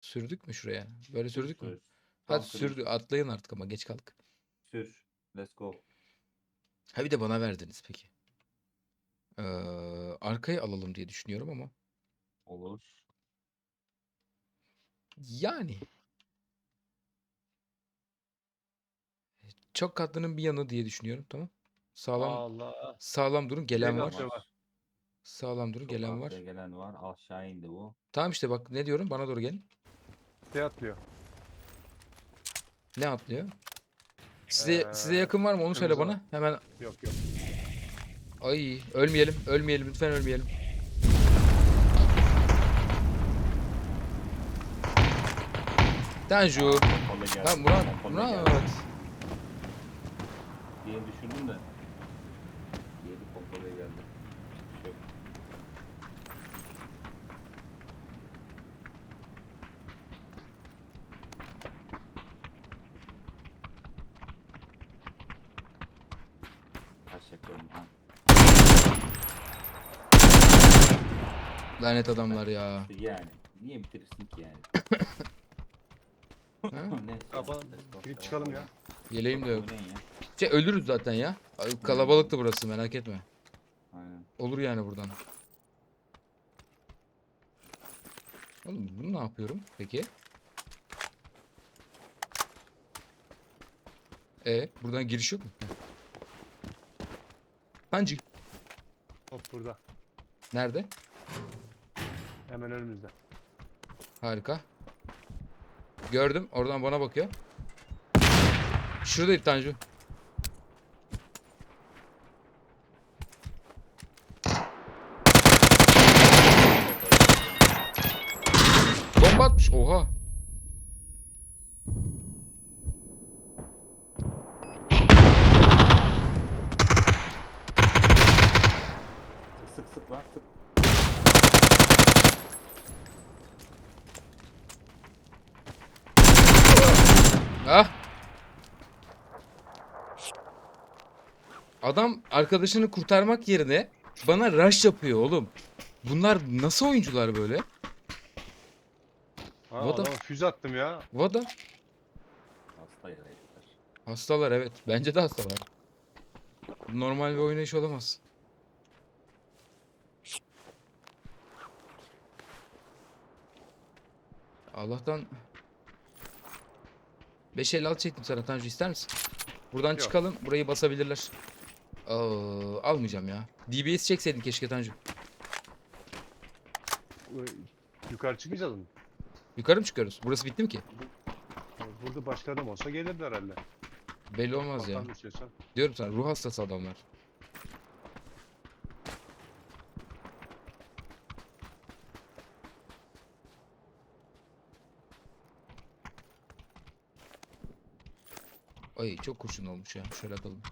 Sürdük mü şuraya? Böyle sürdük mü? Sür. Hadi Tamam, sürdü. Atlayın artık ama geç kaldık. Sür. Let's go. Ha bir de bana verdiniz peki. Ee, arkayı alalım diye düşünüyorum ama. Olur. Yani. Çok katlının bir yanı diye düşünüyorum. Tamam. Sağlam Allah. sağlam durun. Gelen var. bak. Sağlam durun. Çok Gelen var. arkaya Gelen var. Aşağı indi bu. Tamam işte bak ne diyorum? Bana doğru gelin. Şey atlıyor. Ne atlıyor? Size size Ee, yakın var mı? Onu söyle kırmızı bana. Hemen Yok yok. Ay ölmeyelim. Ölmeyelim. Lütfen ölmeyelim. Tanju. Pompalı geldi. Ha Murat. pompalı geldi. Murat. diye düşündüm de. Diğeri pompalıya geldi. Şey yok. Ha? Lanet adamlar ya. Yani. Niye bitirirsin ki yani? Ha? Neyse, Kapan. Girip çıkalım ya. Yeleğim de yok. Oynayın ya. Şey, ölürüz zaten ya. Ay, Kalabalıktı burası merak etme. Aynen. Olur yani buradan. Oğlum bunu ne yapıyorum peki? E buradan giriş yok mu? Heh. Hancı. Hop burada. Nerede? Hemen önümüzde. Harika. Gördüm. Oradan bana bakıyor. Şuradaydı Tanju. Bomba atmış. Oha. Sık sık lan sık. Ah. Adam arkadaşını kurtarmak yerine bana rush yapıyor oğlum. Bunlar nasıl oyuncular böyle? Ha, What the- adama füze attım ya. What the? Hasta yere herifler. Hastalar evet. Bence de hastalar. Normal bir oynayış olamaz. Allah'tan 556 çektim sana Tanju ister misin? Buradan Yok. çıkalım. Burayı basabilirler. Aa, almayacağım ya. DBS çekseydin keşke Tanju. Yukarı çıkmayacağız mı? Yukarı mı çıkıyoruz? Burası bitti mi ki? Burada başka adam olsa gelirdi herhalde. Belli olmaz ya. İstiyorsan. Diyorum sana ruh hastası adamlar. Ay çok kurşun olmuş ya. Şöyle atalım.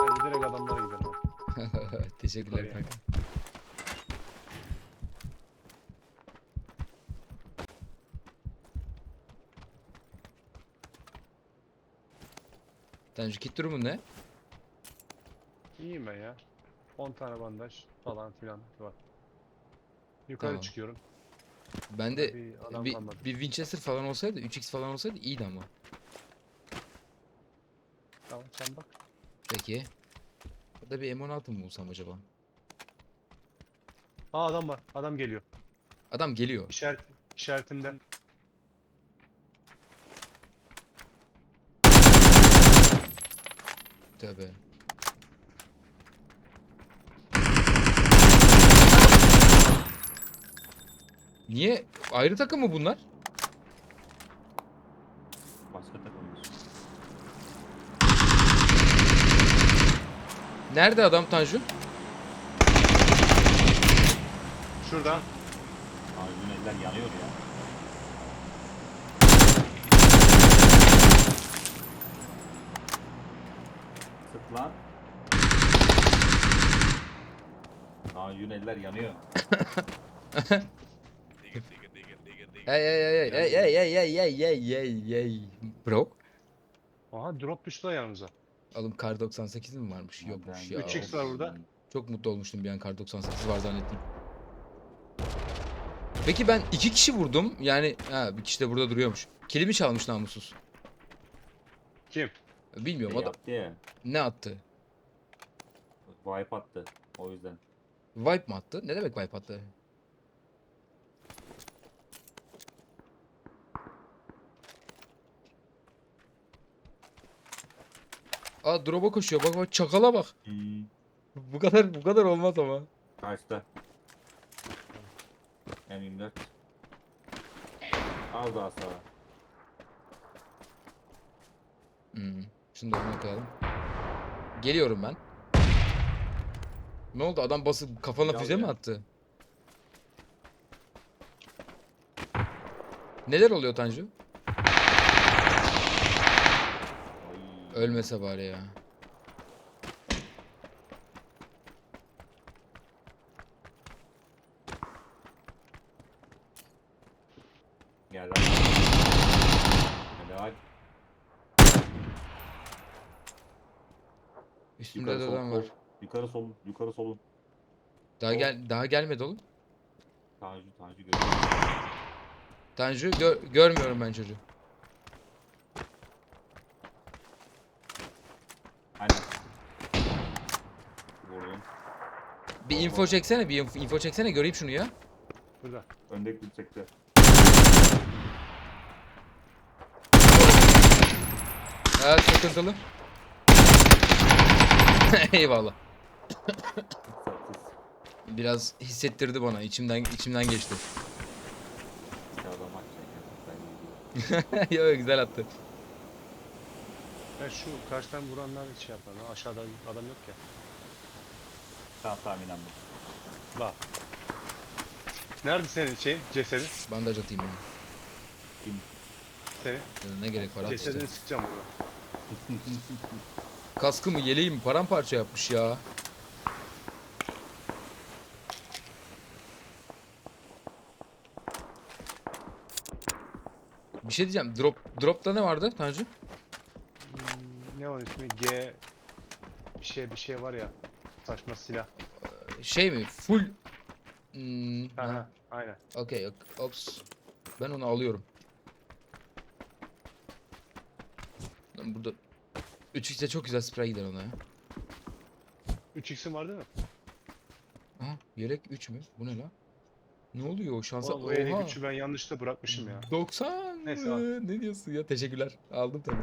Bence direkt adamlara gidelim. Teşekkürler Tabii. kanka. Tanju kit durumun ne? İyiyim ben ya. 10 tane bandaj falan filan var. Yukarı Tamam. çıkıyorum. Bende Bir adam bir, kalmadı. bir Winchester falan olsaydı 3x falan olsaydı iyiydi ama. Tamam sen bak. Peki. Burada bir M16 mı bulsam acaba? Aa adam var. Adam geliyor. Adam geliyor. İşaret, işaretimde. Tövbe. Niye? Ayrı takım mı bunlar? Başka takımımız. Nerede adam Tanju? Şurada. Ağacın eller yanıyor ya. Sık lan. Ağacın eller yanıyor. Hey hey hey hey hey hey hey hey hey hey hey hey Bro. Aha drop düştü da yanımıza. Oğlum kar 98 mi varmış? Yokmuş ya. Üç X var burada. Çok mutlu olmuştum bir an kar 98 var zannettim. Peki ben iki kişi vurdum. Yani ha, bir kişi de burada duruyormuş. Kilimi çalmış namussuz. Kim? Bilmiyorum Şey o da yaptı ya. ne attı? Wipe attı. O yüzden. Wipe mi attı? Ne demek wipe attı? Aa drop'a koşuyor. Bak bak çakala bak. Bu kadar bu kadar olmaz ama. Kaçta? M24. Az daha sağa. Hmm. Şunu da ona koyalım. Geliyorum ben. Ne oldu? Adam basıp kafana Gel füze mi attı? Neler oluyor Tanju? Ölmese bari ya. Gel lan. Helal. Üstümde Yukarı de sol, adam sol. var. Yukarı solun. Yukarı solun. Daha sol. gel daha gelmedi oğlum. Tanju Tanju görüyor. Tanju gör- görmüyorum ben çocuğu. Aynen. Vurdum. Bir info çeksene, bir info, info çeksene göreyim şunu ya. Burada. Öndeki bir çekti. Evet sıkıntılı. Eyvallah. Biraz hissettirdi bana. içimden içimden geçti. İşte adam açacak. Ben gidiyorum. Yo güzel attı. Ben şu karşıdan vuranlar hiç şey yapar. lan. Aşağıda adam yok ya. Tamam tahminen bu. Bak. Nerede senin şey cesedi? Bandaj atayım ben. Kim? Senin. Ya Ne gerek var at işte. Cesedini sıkacağım burada. Kaskımı yeleğimi paramparça yapmış ya. Bir şey diyeceğim. Drop dropta ne vardı Tanju? Hmm, ne onun ismi? G bir şey bir şey var ya. Saçma silah. Şey mi? Full Hmm, Ha, ha, ha, aynen. Okey, ok- ops. Ben onu alıyorum. Lan burada 3x'e çok güzel sprey gider ona ya. 3x'in var değil mi? Aha, yelek 3 mü? Bu ne la? Ne oluyor o şansa? Oğlum, eli Oha! gücü ben yanlışlıkla bırakmışım ya. 90 Neyse. Ne diyorsun ya? Teşekkürler. Aldım tabii.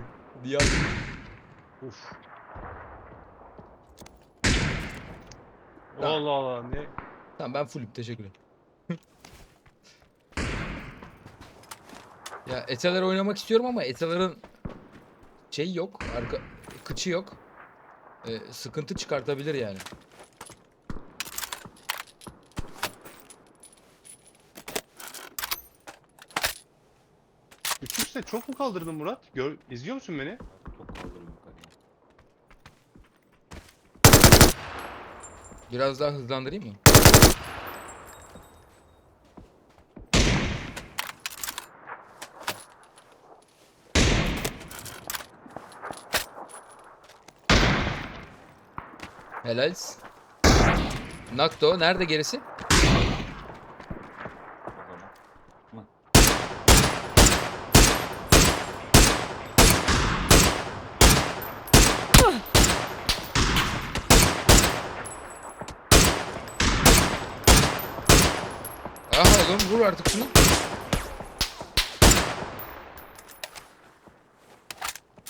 Niye aldım? Uf. Tamam. Allah Allah ne? Tamam ben fullüm. Teşekkürler. ya Ether'ler oynamak istiyorum ama Ether'ların şey yok. Arka kıçı yok. Ee, sıkıntı çıkartabilir yani. Üç üste çok mu kaldırdın Murat? Gör, izliyor musun beni? Biraz daha hızlandırayım mı? Helal. Nakto nerede gerisi? O zaman. Aha oğlum vur artık şunu.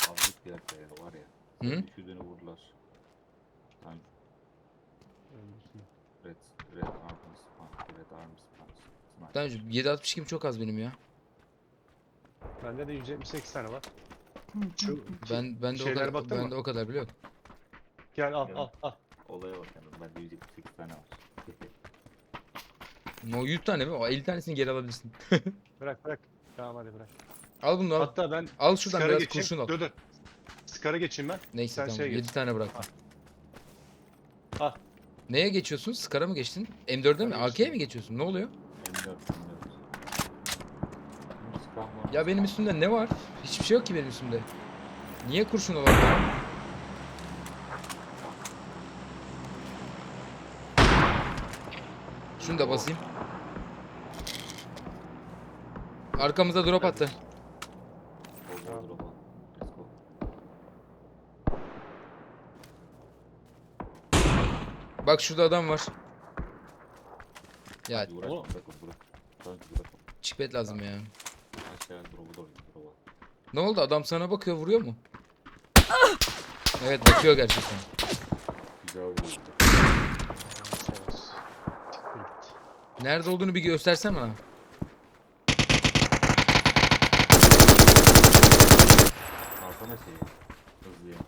Avlık bir dakika ya var ya. Hı? Düşürdüğünü vurdular. Tanju. Red, Red Arms Punch, Red Arms Punch. Sniper. Tanju 762 çok az benim ya. Bende de 178 tane var. Şu, Ben ben de o kadar ben de o kadar biliyorum. Gel al al al. Olaya bak yani. Bende 178 tane var. O 100 tane mi? O 50 tanesini geri alabilirsin. Bırak bırak. Tamam hadi bırak. Al bunu al. Hatta ben Al şuradan skara biraz geçeyim. kurşun al. Dur dur. Skara geçeyim ben. Neyse Sen tamam şey 7 geç. tane bıraktım. Al. Neye geçiyorsun? Skara mı geçtin? M4'e mi? AK'ye mi geçiyorsun? Ne oluyor? M4, M4. Silah var. Ya benim üstümde ne var? Hiçbir şey yok ki benim üstümde. Niye kurşun olan? Şunu da basayım. Arkamıza drop attı. Drop'a. Let's go. Bak şurada adam var. Ya Hadi uğraşma oğlum. bırak onu bırak. Sanki bırak onu. çipet lazım ya. Aşağıya drop'u doğru git drop'a. Ne oldu adam sana bakıyor vuruyor mu? Evet bakıyor gerçekten. Güzel vurdu. Nerede olduğunu bir göstersene bana. Alsana şeyi. Hızlıyım.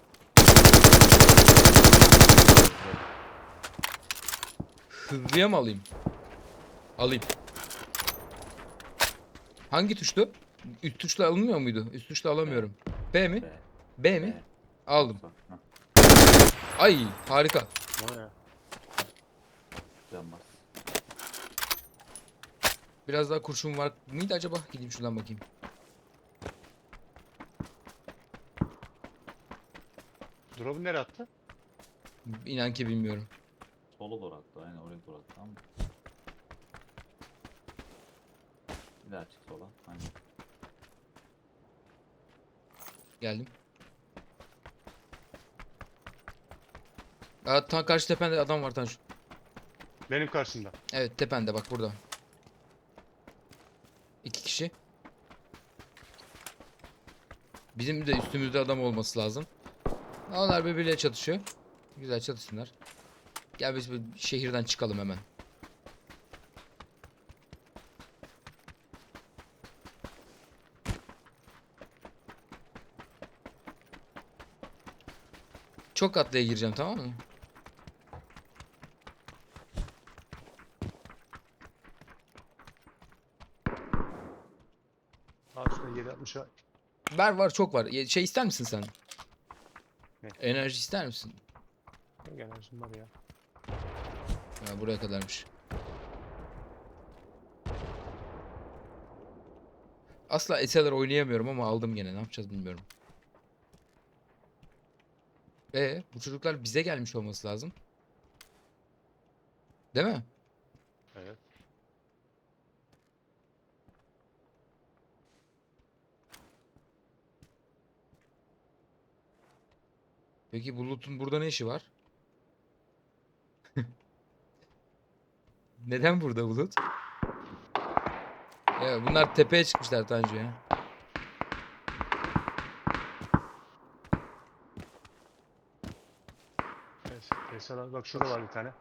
Hızlıya mı alayım? Alayım. Hangi tuştu? Üst tuşla alınmıyor muydu? Üst tuşla alamıyorum. B mi? Be. B mi? Aldım. Ay harika. Biraz daha kurşun var mıydı acaba? Gideyim şuradan bakayım. Drop'u nereye attı? İnan ki bilmiyorum. Sola doğru attı. Aynen oraya doğru attı. Tamam mı? Bir daha çık sola. Aynen. Geldim. Aa, ta karşı tepende adam var Tanju. Benim karşımda. Evet tepende bak burada. İki kişi. Bizim de üstümüzde adam olması lazım. Onlar birbirleriyle çatışıyor. Güzel çatışsınlar. Gel biz bir şehirden çıkalım hemen. Çok katlıya gireceğim tamam mı? Aa şurada 760'a Var var çok var. Şey ister misin sen? Ne? Enerji ister misin? enerjim var ya. Ha, buraya kadarmış. Asla eseler oynayamıyorum ama aldım gene. Ne yapacağız bilmiyorum. E bu çocuklar bize gelmiş olması lazım. Değil mi? Evet. Peki Bulut'un burada ne işi var? Neden burada Bulut? Ya bunlar tepeye çıkmışlar Tanju ya. Evet. Bak şurada var bir tane.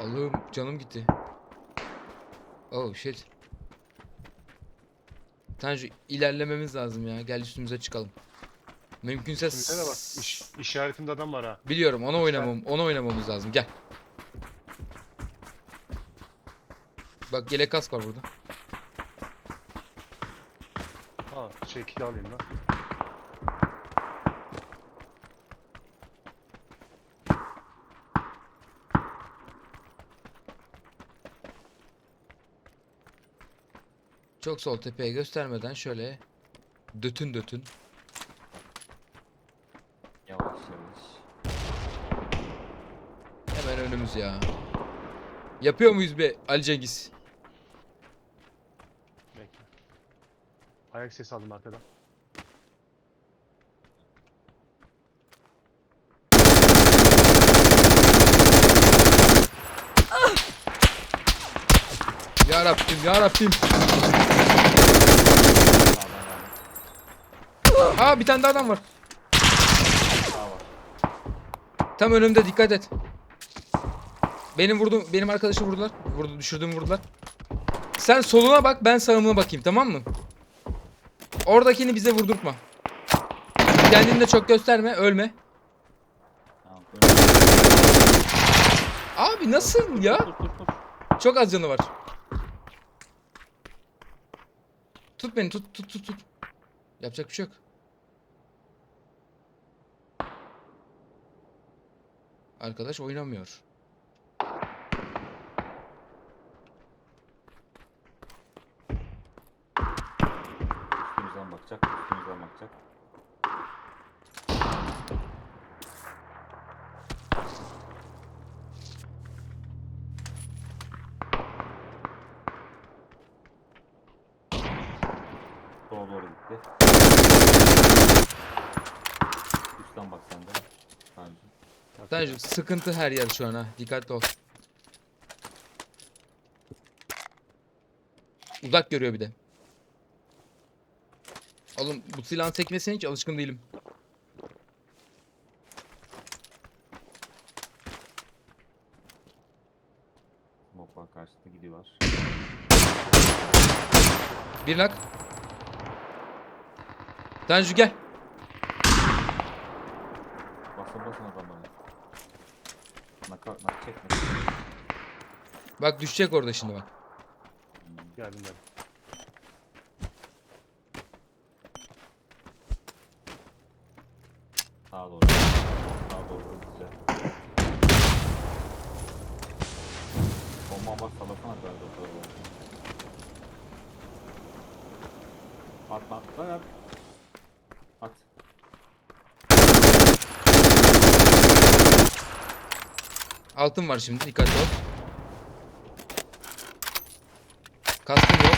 Allah'ım canım gitti. Oh shit. Tanju ilerlememiz lazım ya. Gel üstümüze çıkalım. Mümkünse de bak iş, işaretimde adam var ha. Biliyorum onu oynamam onu oynamamız lazım. Gel. Bak yelek kask var burada. Ha kili alayım lan. Çok sol tepeye göstermeden şöyle dötün dötün. Yavaş yavaş. Hemen önümüz ya. Yapıyor muyuz be Ali Cengiz? Bekle. Ayak sesi aldım arkadan. Ya Rabbim ya Rabbim. Aa bir tane daha adam var. Tam önümde dikkat et. Benim vurdum benim arkadaşı vurdular. Vurdu düşürdüm vurdular. Sen soluna bak ben sağıma bakayım tamam mı? Oradakini bize vurdurtma. Kendini de çok gösterme ölme. Abi nasıl ya? Çok az canı var. Tut beni tut tut tut tut. Yapacak bir şey yok. Arkadaş oynamıyor. Gitti. Üstten bak sen de. Tanju. Tanju sıkıntı her yer şu an ha. Dikkatli ol. Uzak görüyor bir de. Oğlum bu silahın sekmesine hiç alışkın değilim. Smoke var karşıda gidiyorlar. Bir nak. Tanju gel. Basın basın adamları. Naka, nak çekme. Bak düşecek orada şimdi bak. Geldim ben. Sağa doğru. Sağa doğru güzel. Bomba var salasana biraz da o tarafa. At at at at. At. Altın var şimdi dikkatli ol. Kaskım yok.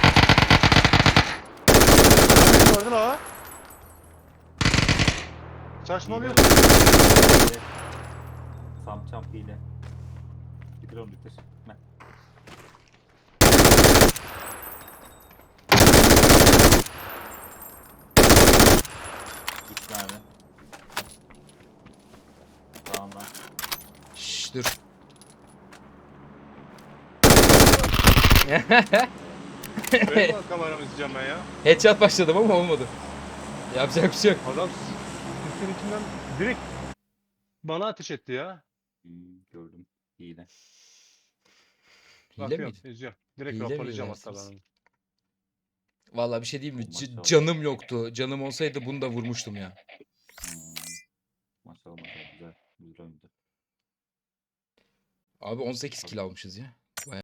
Gördün ha? Saçmalıyor. Sam çamp hile. Bitir onu bitir. Heh. İki tane. Sağından. Şşş dur. Benim kameramı izleyeceğim ben ya. Headshot başladım ama olmadı. Yapacak bir şey yok. Adam sisin içinden direkt bana ateş etti ya. Hmm, gördüm. Hile. Hile Bakıyorum, miydi? izliyorum. Direkt Hile raporlayacağım miydi hatta ben dersiniz? onu. Vallahi bir şey diyeyim mi? C- Maşallah. canım yoktu. Canım olsaydı bunu da vurmuştum ya. Hmm. Maşallah maşallah güzel. Güzel oyundu. Abi 18 kill almışız ya.